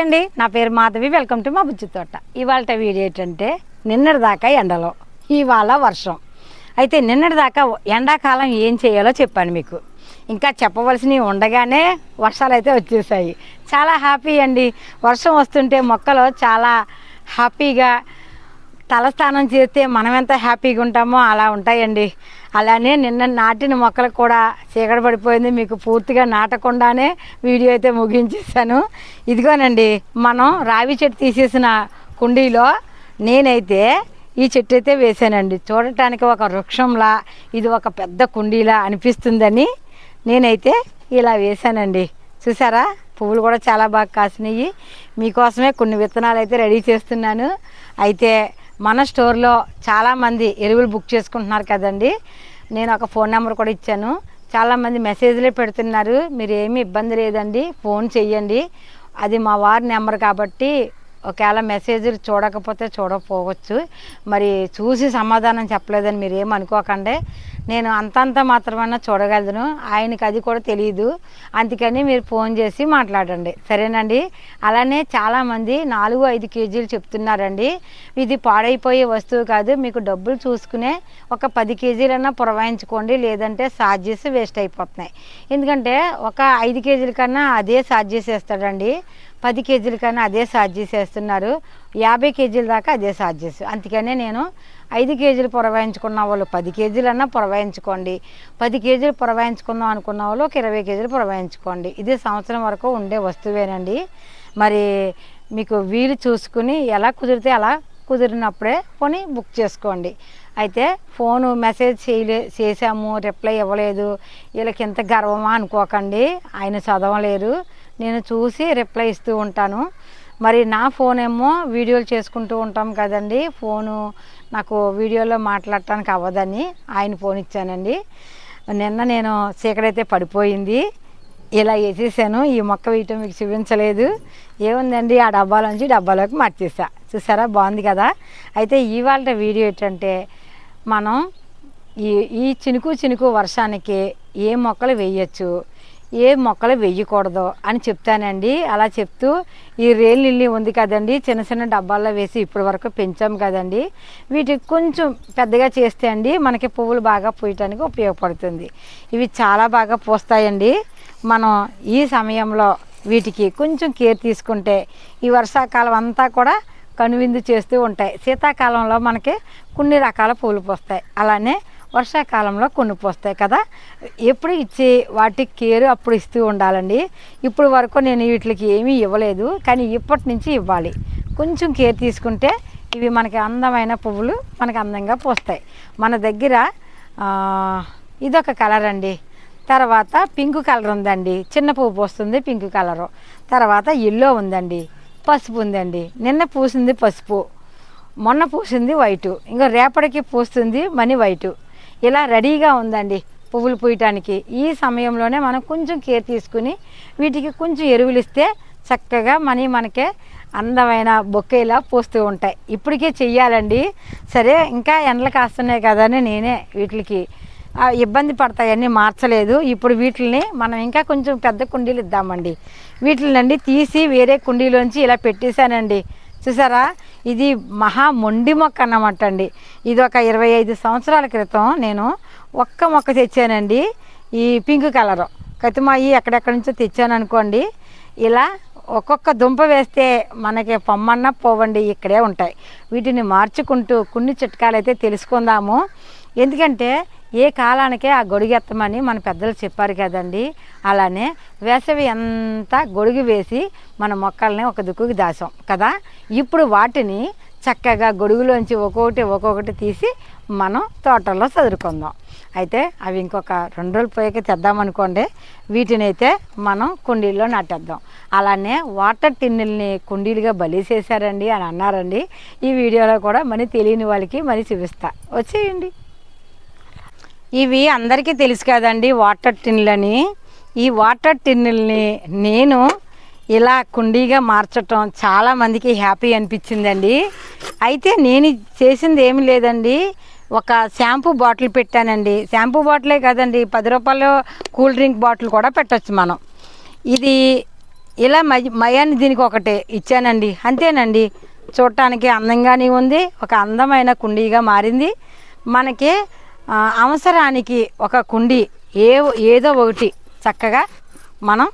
అండి. నా పేరు మాధవి. వెల్కమ్ టు మా బుజ్జి తోట. ఇవాళ వీడియో ఏంటంటే నిన్నటి దాకా ఎండలో ఇవాళ వర్షం. అయితే నిన్నటి దాకా ఎండాకాలం ఏం చేయాలో చెప్పాను మీకు. ఇంకా చెప్పవలసినవి ఉండగానే వర్షాలు అయితే వచ్చేసాయి. చాలా హ్యాపీ అండి. వర్షం వస్తుంటే మొక్కలు చాలా హ్యాపీగా తలస్నానం చేస్తే మనం ఎంత హ్యాపీగా ఉంటామో అలా ఉంటాయండి. అలానే నిన్న నాటిన మొక్కలకు కూడా చీకట పడిపోయింది. మీకు పూర్తిగా నాటకుండానే వీడియో అయితే ముగించేసాను ఇదిగోనండి మనం రావి చెట్టు తీసేసిన కుండీలో నేనైతే ఈ చెట్టు అయితే వేసానండి చూడటానికి ఒక వృక్షంలా ఇది ఒక పెద్ద కుండీలా అనిపిస్తుందని నేనైతే ఇలా వేసానండి చూసారా? పువ్వులు కూడా చాలా బాగా కాసినాయి. మీకోసమే కొన్ని విత్తనాలు అయితే రెడీ చేస్తున్నాను. అయితే మన స్టోర్లో చాలామంది ఎరువులు బుక్ చేసుకుంటున్నారు కదండి. నేను ఒక ఫోన్ నెంబర్ కూడా ఇచ్చాను. చాలామంది మెసేజ్లే పెడుతున్నారు. మీరు ఏమీ ఇబ్బంది లేదండి. ఫోన్ చెయ్యండి. అది మా వారి నెంబర్ కాబట్టి ఒకవేళ మెసేజ్లు చూడకపోతే చూడకపోవచ్చు. మరి చూసి సమాధానం చెప్పలేదని మీరు ఏమనుకోకండి. నేను అంతంత మాత్రమన్నా చూడగలను. ఆయనకి అది కూడా తెలియదు అందుకని మీరు ఫోన్ చేసి మాట్లాడండి. సరేనండి? అలానే చాలామంది నాలుగు ఐదు కేజీలు చెప్తున్నారండి. ఇది పాడైపోయే వస్తువు కాదు. మీకు డబ్బులు చూసుకునే ఒక పది కేజీలన్నా పురవాయించుకోండి. లేదంటే చార్జెస్ వేస్ట్ అయిపోతున్నాయి. ఎందుకంటే ఒక ఐదు కేజీల కన్నా అదే చార్జెస్ వేస్తాడండి పది కేజీల కన్నా అదే చార్జెస్ వేస్తున్నారు యాభై కేజీల దాకా అదే చార్జెస్ అందుకనే నేను ఐదు కేజీలు పురవాయించుకున్న వాళ్ళు పది కేజీలన్నా పురవాయించుకోండి. పది కేజీలు పురవాయించుకుందాం అనుకున్న వాళ్ళు ఒక ఇరవై కేజీలు పురవాయించుకోండి. ఇది సంవత్సరం వరకు ఉండే వస్తువేనండి. మరి మీకు వీలు చూసుకుని ఎలా కుదిరితే అలా కుదిరినప్పుడే కొని బుక్ చేసుకోండి. అయితే ఫోను మెసేజ్ చేయలే చేసాము రిప్లై ఇవ్వలేదు. వీళ్ళకి ఇంత గర్వమా అనుకోకండి. ఆయన చదవలేరు. నేను చూసి రిప్లై ఇస్తూ ఉంటాను. మరి నా ఫోన్ ఏమో వీడియోలు చేసుకుంటూ ఉంటాం కదండి. ఫోను నాకు వీడియోలో మాట్లాడటానికి అవ్వదని ఆయన ఫోన్ ఇచ్చానండి. నిన్న నేను చీకడైతే పడిపోయింది. ఇలా వేసేసాను. ఈ మొక్క వేయటం మీకు చూపించలేదు. ఏముందండి? ఆ డబ్బాలోంచి డబ్బాలోకి మార్చేసా. చూసారా? బాగుంది కదా? అయితే ఇవాళ వీడియో ఏంటంటే మనం ఈ ఈ చినుకు చినుకు వర్షానికి ఏ మొక్కలు వేయచ్చు? ఏ మొక్కలు వేయకూడదు అని చెప్తానండి. అలా చెప్తూ ఈ రేల్ లిల్లీ ఉంది కదండి చిన్న చిన్న డబ్బాల్లో వేసి ఇప్పటి వరకు పెంచాం కదండి. వీటికి కొంచెం పెద్దగా చేస్తే అండి మనకి పువ్వులు బాగా పూయటానికి ఉపయోగపడుతుంది. ఇవి చాలా బాగా పూస్తాయండి. మనం ఈ సమయంలో వీటికి కొంచెం కేర్ తీసుకుంటే ఈ వర్షాకాలం అంతా కూడా కనువిందు చేస్తూ ఉంటాయి. శీతాకాలంలో మనకి కొన్ని రకాల పూలు పోస్తాయి. అలానే వర్షాకాలంలో కొన్ని పోస్తాయి కదా. ఎప్పుడు ఇచ్చి వాటికి కేర్ అప్పుడు ఇస్తూ ఉండాలండి. ఇప్పుడు వరకు నేను వీటికి ఏమీ ఇవ్వలేదు కానీ ఇప్పటి నుంచి ఇవ్వాలి. కొంచెం కేర్ తీసుకుంటే ఇవి మనకి అందమైన పువ్వులు మనకి అందంగా పోస్తాయి. మన దగ్గర ఇదొక కలర్ అండి. తర్వాత పింక్ కలర్ ఉందండి. చిన్న పువ్వు పోస్తుంది పింక్ కలరు. తర్వాత ఎల్లో ఉందండి. పసుపు ఉందండి. నిన్న పూసింది పసుపు. మొన్న పూసింది వైటు. ఇంకా రేపటికి పూస్తుంది మనీ వైటు. ఇలా రెడీగా ఉందండి పువ్వులు పూయటానికి. ఈ సమయంలోనే మనం కొంచెం కేర్ తీసుకుని వీటికి కొంచెం ఎరువులు ఇస్తే చక్కగా మనీ మనకే అందమైన బొక్కేలా పూస్తూ ఉంటాయి. ఇప్పటికే చెయ్యాలండి. సరే ఇంకా ఎండలు కాస్తున్నాయి కదా అని నేనే వీటికి ఇబ్బంది పడతాయని మార్చలేదు. ఇప్పుడు వీటిని మనం ఇంకా కొంచెం పెద్ద కుండీలు ఇద్దామండి. వీటిని తీసి వేరే కుండీలోంచి ఇలా పెట్టేశానండి. చూసారా? ఇది మహా మొండి మొక్క అన్నమాట అండి. ఇది ఒక ఇరవై ఐదు సంవత్సరాల క్రితం నేను ఒక్క మొక్క తెచ్చానండి. ఈ పింక్ కలరు. కతిమాయి ఎక్కడెక్కడి నుంచో తెచ్చాను అనుకోండి. ఇలా ఒక్కొక్క దుంప వేస్తే మనకి పొమ్మన్న పోవండి ఇక్కడే ఉంటాయి. వీటిని మార్చుకుంటూ కొన్ని చిట్కాలు అయితే తెలుసుకుందాము. ఎందుకంటే ఏ కాలానికే ఆ గొడుగెత్తమని మన పెద్దలు చెప్పారు కదండి. అలానే వేసవి అంతా గొడుగు వేసి మన మొక్కల్ని ఒక దిక్కుకి దాసాం కదా. ఇప్పుడు వాటిని చక్కగా గొడుగులోంచి ఒక్కొక్కటి ఒక్కొక్కటి తీసి మనం తోటల్లో చదువుకుందాం అయితే అవి ఇంకొక రెండు రోజులు పోయాక తెద్దామనుకోండి వీటిని అయితే మనం కుండీల్లో నాటేద్దాం. అలానే వాటర్ టిన్నుల్ని కుండీలుగా బలిసేసారండి అని అన్నారండి. ఈ వీడియోలో కూడా మరి తెలియని వాళ్ళకి మరి చూపిస్తా. వచ్చేయండి. ఇవి అందరికీ తెలుసు కదండి వాటర్ టిన్లని ఈ వాటర్ టిన్నుల్ని నేను ఇలా కుండీగా మార్చటం చాలా మందికి హ్యాపీ అనిపించిందండి. అయితే నేను చేసింది ఏమి లేదండి. ఒక షాంపూ బాటిల్ పెట్టానండి. షాంపూ బాటిలే కదండి పది రూపాయలు కూల్ డ్రింక్ బాటిల్ కూడా పెట్టచ్చు మనం. ఇది ఇలా మయ మయాన్ని దీనికి ఒకటే ఇచ్చానండి. అంతేనండి. చూడటానికి అందంగానే ఉంది. ఒక అందమైన కుండీగా మారింది. మనకి అవసరానికి ఒక కుండీ ఏ ఏదో ఒకటి చక్కగా మనం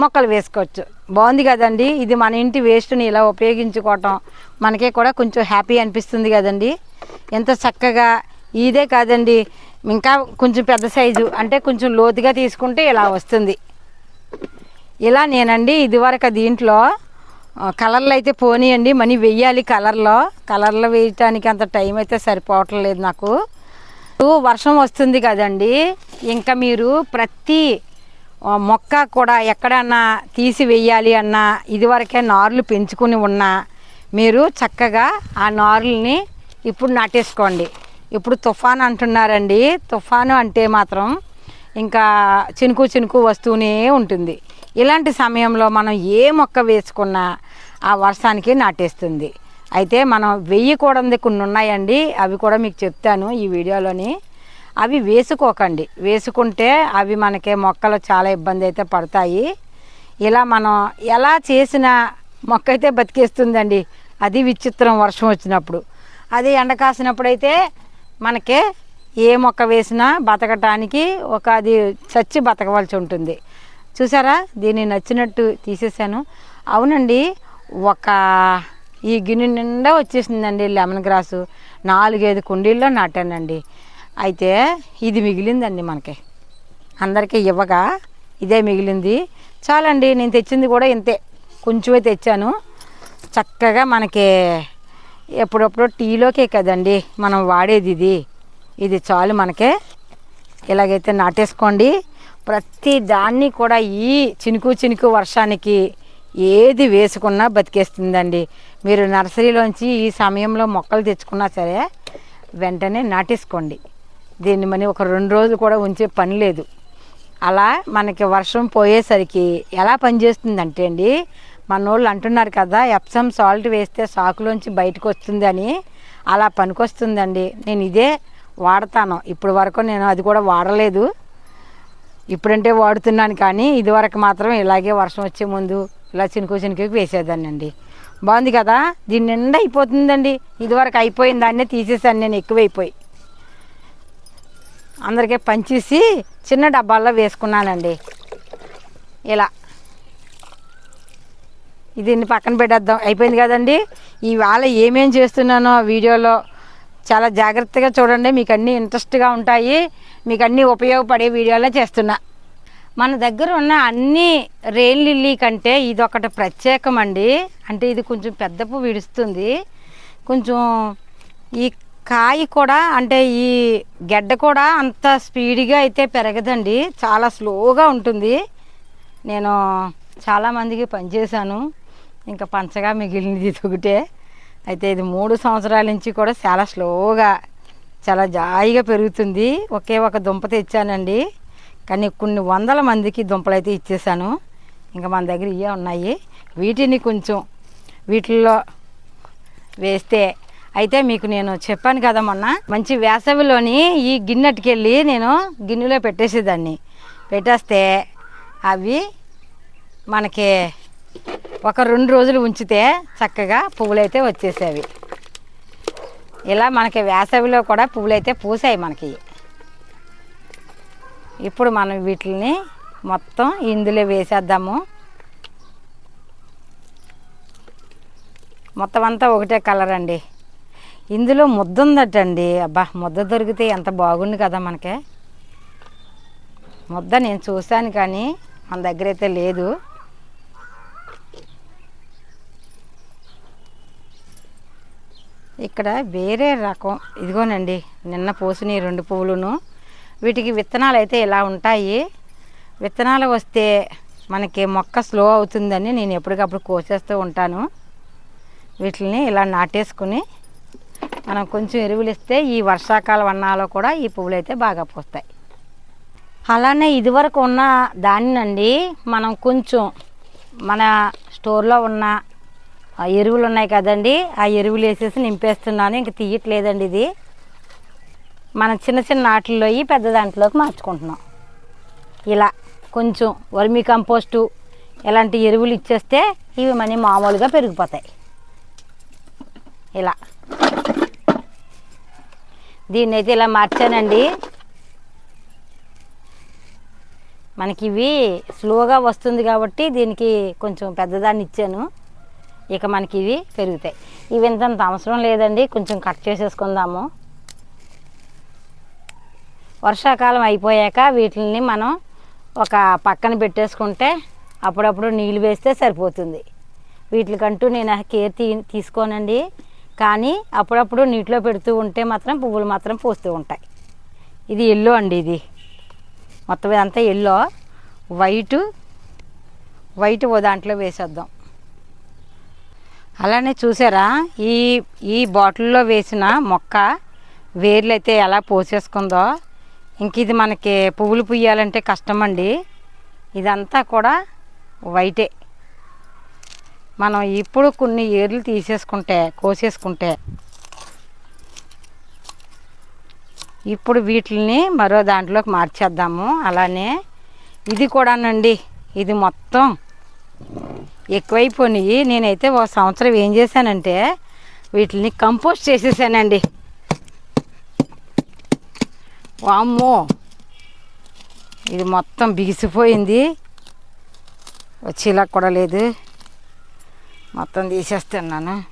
మొక్కలు వేసుకోవచ్చు. బాగుంది కదండి? ఇది మన ఇంటి వేస్ట్ని ఇలా ఉపయోగించుకోవటం మనకే కూడా కొంచెం హ్యాపీ అనిపిస్తుంది కదండి? ఎంత చక్కగా ఇదే కాదండి ఇంకా కొంచెం పెద్ద సైజు అంటే కొంచెం లోతుగా తీసుకుంటే ఇలా వస్తుంది. ఇలా నేనండి ఇదివరకు దీంట్లో కలర్లు అయితే పోనీయండి మనీ వెయ్యాలి కలర్లో. కలర్లో వేయటానికి అంత టైం అయితే సరిపోవటం లేదు నాకు. వర్షం వస్తుంది కదండి. ఇంకా మీరు ప్రతి మొక్క కూడా ఎక్కడన్నా తీసి వెయ్యాలి అన్నా ఇదివరకే నార్లు పెంచుకుని ఉన్నా మీరు చక్కగా ఆ నారుల్ని ఇప్పుడు నాటేసుకోండి. ఇప్పుడు తుఫాన్ అంటున్నారండి. తుఫాను అంటే మాత్రం ఇంకా చినుకు చినుకు వస్తూనే ఉంటుంది. ఇలాంటి సమయంలో మనం ఏ మొక్క వేసుకున్నా ఆ వర్షానికి నాటేస్తుంది. అయితే మనం వెయ్యి కూడంది కొన్ని ఉన్నాయండి. అవి కూడా మీకు చెప్తాను ఈ వీడియోలోని. అవి వేసుకోకండి. వేసుకుంటే అవి మనకి మొక్కలు చాలా ఇబ్బంది అయితే పడతాయి. ఇలా మనం ఎలా చేసిన మొక్క అయితే బతికేస్తుందండి. అది విచిత్రం వర్షం వచ్చినప్పుడు. అది ఎండ కాసినప్పుడైతే మనకి ఏ మొక్క వేసినా బతకటానికి ఒక అది చచ్చి బతకవలసి ఉంటుంది. చూసారా? దీన్ని నచ్చినట్టు తీసేసాను అవునండి ఒక ఈ గిన్నె నిండా వచ్చేసిందండి లెమన్ గ్రాసు. నాలుగైదు కుండీల్లో నాటానండి. అయితే ఇది మిగిలిందండి మనకి. అందరికీ ఇవ్వగా ఇదే మిగిలింది. చాలండి నేను తెచ్చింది కూడా ఇంతే. కొంచెమే తెచ్చాను. చక్కగా మనకి ఎప్పుడప్పుడు టీలోకే కదండి మనం వాడేది ఇది. ఇది చాలు మనకే. ఇలాగైతే నాటేసుకోండి. ప్రతి దాన్ని కూడా ఈ చినుకు చినుకు వర్షానికి ఏది వేసుకున్నా బతికేస్తుందండి. మీరు నర్సరీలోంచి ఈ సమయంలో మొక్కలు తెచ్చుకున్నా సరే వెంటనే నాటేసుకోండి. దీన్ని మరి ఒక రెండు రోజులు కూడా ఉంచే పని లేదు. అలా మనకి వర్షం పోయేసరికి ఎలా పనిచేస్తుందంటే అండి మన వాళ్ళు అంటున్నారు కదా ఎప్సమ్ సాల్ట్ వేస్తే సాకులోంచి బయటకు వస్తుందని అలా పనికొస్తుందండి. నేను ఇదే వాడతాను. ఇప్పుడు వరకు నేను అది కూడా వాడలేదు. ఇప్పుడంటే వాడుతున్నాను కానీ ఇదివరకు మాత్రం ఇలాగే వర్షం వచ్చే ముందు ఇలా చినుకు చినుకు వేసేదాన్ని అండి బాగుంది కదా? దీని నిండా అయిపోతుందండి. ఇదివరకు అయిపోయిన దాన్నే తీసేసాను నేను ఎక్కువైపోయి. అందరికీ పంచేసి చిన్న డబ్బాల్లో వేసుకున్నానండి. ఇలా. దీన్ని పక్కన పెట్టేద్దాం. అయిపోయింది కదండి? ఇవాళ ఏమేం చేస్తున్నానో వీడియోలో చాలా జాగ్రత్తగా చూడండి. మీకు అన్నీ ఇంట్రెస్ట్గా ఉంటాయి. మీకు అన్నీ ఉపయోగపడే వీడియోలో చేస్తున్నా. మన దగ్గర ఉన్న అన్ని రెయిన్ లిల్లీ కంటే ఇది ఒకటి ప్రత్యేకమండి. అంటే ఇది కొంచెం పెద్ద పువ్వు విడుస్తుంది. కొంచెం ఈ కాయ కూడా అంటే ఈ గెడ్డ కూడా అంత స్పీడ్గా అయితే పెరగదండి. చాలా స్లోగా ఉంటుంది. నేను చాలామందికి పనిచేశాను ఇంకా పంచగా మిగిలినది ఇది ఒకటే. అయితే ఇది మూడు సంవత్సరాల నుంచి కూడా చాలా స్లోగా చాలా జాయిగా పెరుగుతుంది. ఒకే ఒక దుంప తెచ్చానండి. కానీ కొన్ని వందల మందికి దుంపలు అయితే ఇచ్చేసాను. ఇంకా మన దగ్గర ఇవే ఉన్నాయి. వీటిని కొంచెం వీటిల్లో వేస్తే అయితే మీకు నేను చెప్పాను కదా మొన్న. మంచి వేసవిలోని ఈ గిన్నెట్టుకెళ్ళి నేను గిన్నెలో పెట్టేసేదాన్ని. పెట్టేస్తే అవి మనకి ఒక రెండు రోజులు ఉంచితే చక్కగా పువ్వులైతే వచ్చేసేవి. ఇలా మనకి వేసవిలో కూడా పువ్వులైతే పూసాయి మనకి. ఇప్పుడు మనం వీటిని మొత్తం ఇందులో వేసేద్దాము. మొత్తం అంతా ఒకటే కలర్ అండి. ఇందులో ముద్ద ఉందటండి అబ్బా ముద్ద దొరికితే ఎంత బాగుంది కదా మనకి. ముద్ద నేను చూశాను కానీ మన దగ్గర అయితే లేదు. ఇక్కడ వేరే రకం ఇదిగోనండి నిన్న పోసిన రెండు పువ్వులను. వీటికి విత్తనాలు అయితే ఇలా ఉంటాయి. విత్తనాలు వస్తే మనకి మొక్క స్లో అవుతుందని నేను ఎప్పటికప్పుడు కోసేస్తూ ఉంటాను. వీటిని ఇలా నాటేసుకుని మనం కొంచెం ఎరువులు ఇస్తే ఈ వర్షాకాలం అన్నాలో కూడా ఈ పువ్వులు అయితే బాగా పూస్తాయి. అలానే ఇదివరకు ఉన్న దాన్నండి మనం కొంచెం మన స్టోర్లో ఉన్న ఎరువులు ఉన్నాయి కదండి ఆ ఎరువులు వేసేసి నింపేస్తున్నాను. ఇంక తీయట్లేదండి ఇది. మనం చిన్న చిన్న ఆటల్లో పెద్ద దాంట్లోకి మార్చుకుంటున్నాం. ఇలా కొంచెం వర్మీ కంపోస్టు ఇలాంటి ఎరువులు ఇచ్చేస్తే ఇవి మనీ మామూలుగా పెరిగిపోతాయి. ఇలా. దీన్ని అయితే ఇలా మార్చానండి. మనకి ఇవి స్లోగా వస్తుంది కాబట్టి దీనికి కొంచెం పెద్దదాన్ని ఇచ్చాను. ఇక మనకి ఇవి పెరుగుతాయి. ఇవి ఇంత అవసరం లేదండి. కొంచెం కట్ చేసేసుకుందాము. వర్షాకాలం అయిపోయాక వీటిని మనం ఒక పక్కన పెట్టేసుకుంటే అప్పుడప్పుడు నీళ్ళు వేస్తే సరిపోతుంది. వీటికంటూ నేను కేర్ తీ తీసుకోనండి. కానీ అప్పుడప్పుడు నీటిలో పెడుతూ ఉంటే మాత్రం పువ్వులు మాత్రం పూస్తూ ఉంటాయి. ఇది ఎల్లో అండి ఇది. మొత్తం ఇదంతా ఎల్లో. వైటు వైట్ ఓ దాంట్లో వేసేద్దాం. అలానే చూసారా? ఈ ఈ బాటిల్లో వేసిన మొక్క వేర్లు అయితే ఎలా పోసేసుకుందో ఇంక ఇది మనకి పువ్వులు పుయ్యాలంటే కష్టం అండి ఇదంతా కూడా వైటే. మనం ఇప్పుడు కొన్ని ఏర్లు తీసేసుకుంటే కోసేసుకుంటే ఇప్పుడు వీటిని మరో దాంట్లోకి మార్చేద్దాము. అలానే ఇది కూడానండి. ఇది మొత్తం ఎక్కువైపోయినాయి నేనైతే ఒక సంవత్సరం ఏం చేశానంటే వీటిని కంపోస్ట్ చేసేసానండి. వామ్మో. ఇది మొత్తం బిగిసిపోయింది. వచ్చేలా కూడా లేదు. మొత్తం తీసేస్తున్నాను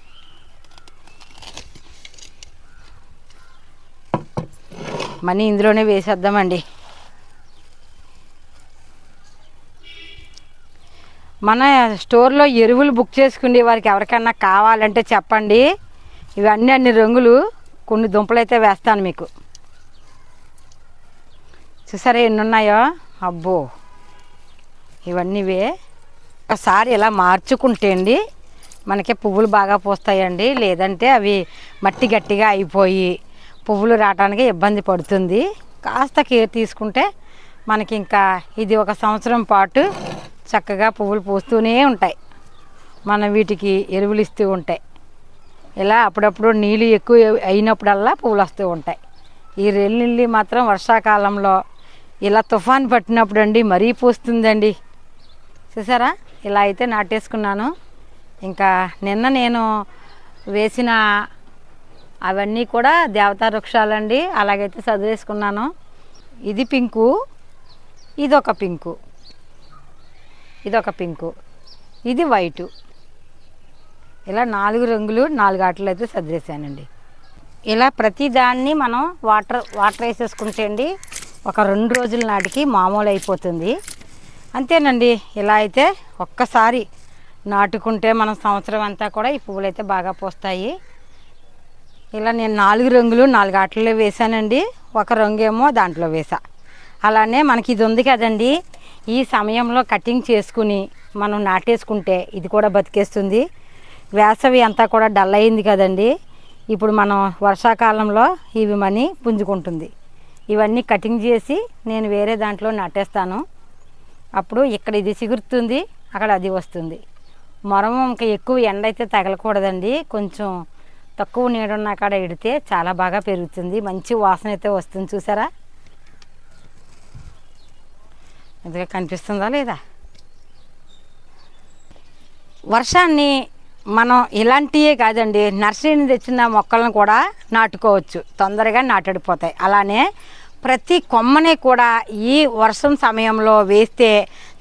మనీ ఇందులోనే వేసేద్దామండి. మన స్టోర్లో ఎరువులు బుక్ చేసుకునే వారికి ఎవరికైనా కావాలంటే చెప్పండి. ఇవన్నీ అన్ని రంగులు కొన్ని దుంపలు అయితే వేస్తాను మీకు. చూసారా ఎన్ని ఉన్నాయో అబ్బో. ఇవన్నీవే. ఒకసారి ఇలా మార్చుకుంటే అండి మనకి పువ్వులు బాగా పూస్తాయండి. లేదంటే అవి మట్టి గట్టిగా అయిపోయి పువ్వులు రావడానికి ఇబ్బంది పడుతుంది. కాస్త కేర్ తీసుకుంటే మనకి ఇంకా ఇది ఒక సంవత్సరం పాటు చక్కగా పువ్వులు పూస్తూనే ఉంటాయి. మనం వీటికి ఎరువులు ఇస్తూ ఉంటాయి. ఇలా అప్పుడప్పుడు నీళ్ళు ఎక్కువ అయినప్పుడల్లా పువ్వులు వస్తూ ఉంటాయి. ఈ రెల్లిల్లి మాత్రం వర్షాకాలంలో ఇలా తుఫాన్ పట్టినప్పుడు అండి మరీ పూస్తుందండి. చూసారా? ఇలా అయితే నాటేసుకున్నాను. ఇంకా నిన్న నేను వేసిన అవన్నీ కూడా దేవతా వృక్షాలండి. అలాగైతే చదివేసుకున్నాను ఇది పింకు ఇదొక పింకు ఇదొక పింకు ఇది వైటు. ఇలా నాలుగు రంగులు నాలుగు ఆటలు అయితే సర్దేశానండి ఇలా ప్రతిదాన్ని మనం వాటర్ వాటర్ వేసేసుకుంటే అండి ఒక రెండు రోజుల నాటికి మామూలు అయిపోతుంది అంతేనండి ఇలా అయితే ఒక్కసారి నాటుకుంటే మనం సంవత్సరం అంతా కూడా ఈ పువ్వులు అయితే బాగా పోస్తాయి. ఇలా నేను నాలుగు రంగులు నాలుగు ఆటల్లో వేసానండి ఒక రంగేమో దాంట్లో వేసా అలానే మనకి ఇది ఉంది కదండి ఈ సమయంలో కటింగ్ చేసుకుని మనం నాటేసుకుంటే ఇది కూడా బతికేస్తుంది. వేసవి అంతా కూడా డల్ అయింది కదండి ఇప్పుడు మనం వర్షాకాలంలో ఇవి మనీ పుంజుకుంటుంది. ఇవన్నీ కటింగ్ చేసి నేను వేరే దాంట్లో నాటేస్తాను. అప్పుడు ఇక్కడ ఇది చిగురుతుంది అక్కడ అది వస్తుంది. మొరం ఇంకా ఎక్కువ ఎండ అయితే తగలకూడదండి. కొంచెం తక్కువ నీడున్న కాడ ఎడితే చాలా బాగా పెరుగుతుంది. మంచి వాసన అయితే వస్తుంది చూసారా? ఇదిగా కనిపిస్తుందా లేదా? వర్షాన్ని మనం ఇలాంటివే కాదండి. నర్సరీని తెచ్చిన మొక్కలను కూడా నాటుకోవచ్చు. తొందరగా నాటడిపోతాయి. అలానే ప్రతి కొమ్మని కూడా ఈ వర్షం సమయంలో వేస్తే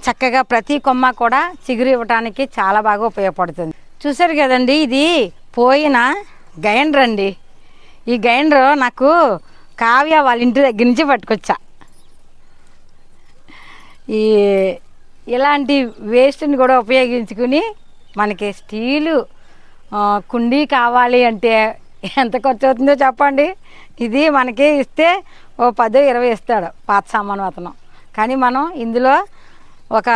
చక్కగా ప్రతి కొమ్మ కూడా చిగురు ఇవ్వడానికి చాలా బాగా ఉపయోగపడుతుంది. చూసారు కదండి ఇది పోయిన గైండర్ అండి. ఈ గైండర్ నాకు కావ్య వాళ్ళ ఇంటి దగ్గర నుంచి పట్టుకొచ్చా. ఈ ఇలాంటి వేస్ట్ని కూడా ఉపయోగించుకుని మనకి స్టీలు కుండీ కావాలి అంటే ఎంత ఖర్చు అవుతుందో చెప్పండి. ఇది మనకి ఇస్తే ఓ పదో ఇరవై ఇస్తాడు పాత సామాను అతను. కానీ మనం ఇందులో ఒక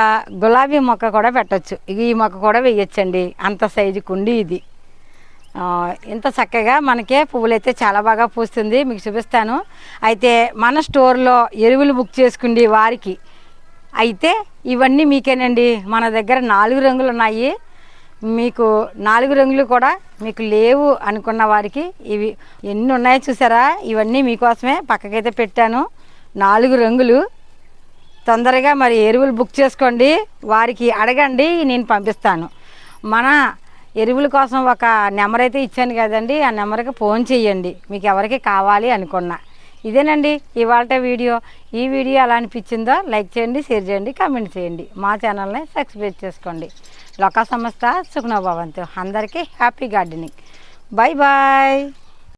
గులాబీ మొక్క కూడా పెట్టచ్చు. ఈ మొక్క కూడా వేయచ్చండి అంత సైజు కుండీ ఇది. ఇంత చక్కగా మనకే పువ్వులు అయితే చాలా బాగా పూస్తుంది. మీకు చూపిస్తాను. అయితే మన స్టోర్లో ఎరువులు బుక్ చేసుకుండి వారికి అయితే ఇవన్నీ మీకేనండి. మన దగ్గర నాలుగు రంగులు ఉన్నాయి మీకు నాలుగు రంగులు కూడా మీకు లేవు అనుకున్న వారికి ఇవి ఎన్ని ఉన్నాయో చూసారా? ఇవన్నీ మీకోసమే పక్కకైతే పెట్టాను. నాలుగు రంగులు. తొందరగా మరి ఎరువులు బుక్ చేసుకోండి. వారికి అడగండి నేను పంపిస్తాను. మన ఎరువుల కోసం ఒక నెంబర్ అయితే ఇచ్చాను కదండి. ఆ నెంబర్కి ఫోన్ చేయండి. మీకు ఎవరికి కావాలి అనుకున్నా. ఇదేనండి ఇవాళ వీడియో. ఈ వీడియో ఎలా అనిపించిందో లైక్ చేయండి షేర్ చేయండి కామెంట్ చేయండి. మా ఛానల్ని సబ్స్క్రైబ్ చేసుకోండి. లోకా సంస్థ సుఖనోభవంతో అందరికీ హ్యాపీ గార్డెనింగ్. Bye bye